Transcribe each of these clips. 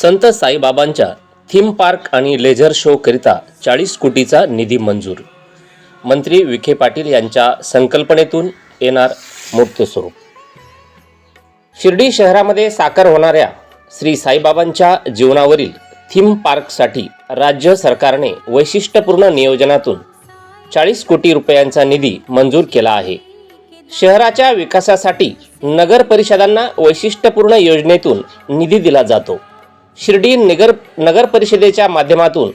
संत साईबाबांच्या theme park आणि laser show करिता चाळीस कोटीचा निधी मंजूर. मंत्री विखे पाटील यांच्या संकल्पनेतून येणार मुक्त स्वरूप. शिर्डी शहरामध्ये साकार होणाऱ्या श्री साईबाबांच्या जीवनावरील थीम पार्कसाठी राज्य सरकारने वैशिष्ट्यपूर्ण नियोजनातून चाळीस कोटी रुपयांचा निधी मंजूर केला आहे. शहराच्या विकासासाठी नगर परिषदांना वैशिष्ट्यपूर्ण योजनेतून निधी दिला जातो. शिर्डी नगर नगर परिषदेच्या माध्यमातून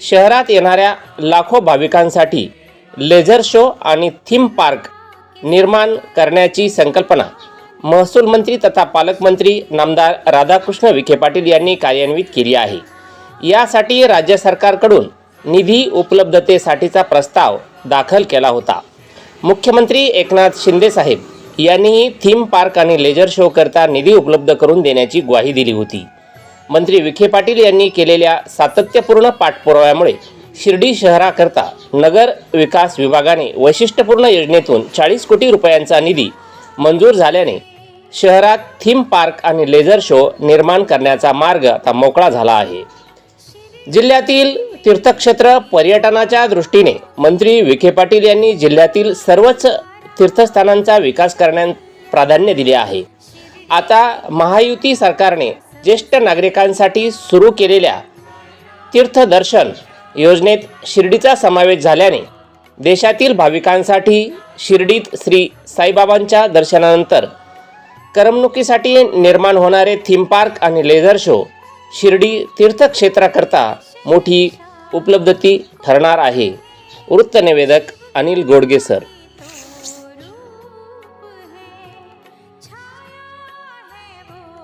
शहरात येणाऱ्या लाखो भाविकांसाठी लेझर शो आणि थीम पार्क निर्माण करण्याची संकल्पना महसूल मंत्री तथा पालकमंत्री नामदार राधाकृष्ण विखे पाटील यांनी कार्यान्वित केली आहे. यासाठी राज्य सरकारकडून निधी उपलब्धतेसाठीचा प्रस्ताव दाखल केला होता. मुख्यमंत्री एकनाथ शिंदे साहेब यांनीही थीम पार्क आणि लेझर शो करता निधी उपलब्ध करून देण्याची ग्वाही दिली होती. मंत्री विखे पाटील यांनी केलेल्या सातत्यपूर्ण पाठपुराव्यामुळे शिर्डी शहराकरता नगर विकास विभागाने वैशिष्ट्यपूर्ण योजनेतून चाळीस कोटी रुपयांचा निधी मंजूर झाल्याने शहरात थीम पार्क आणि लेझर शो निर्माण करण्याचा मार्ग आता मोकळा झाला आहे. जिल्ह्यातील तीर्थक्षेत्र पर्यटनाच्या दृष्टीने मंत्री विखे पाटील यांनी जिल्ह्यातील सर्वच तीर्थस्थानांचा विकास करण्यात प्राधान्य दिले आहे. आता महायुती सरकारने ज्येष्ठ नागरिकांसाठी सुरू केलेल्या तीर्थदर्शन योजनेत शिर्डीचा समावेश झाल्याने देशातील भाविकांसाठी शिर्डीत श्री साईबाबांच्या दर्शनानंतर करमणुकीसाठी निर्माण होणारे थीम पार्क आणि लेझर शो शिर्डी तीर्थक्षेत्राकरता मोठी उपलब्धती ठरणार आहे. वृत्तनिवेदक अनिल गोडगे सर.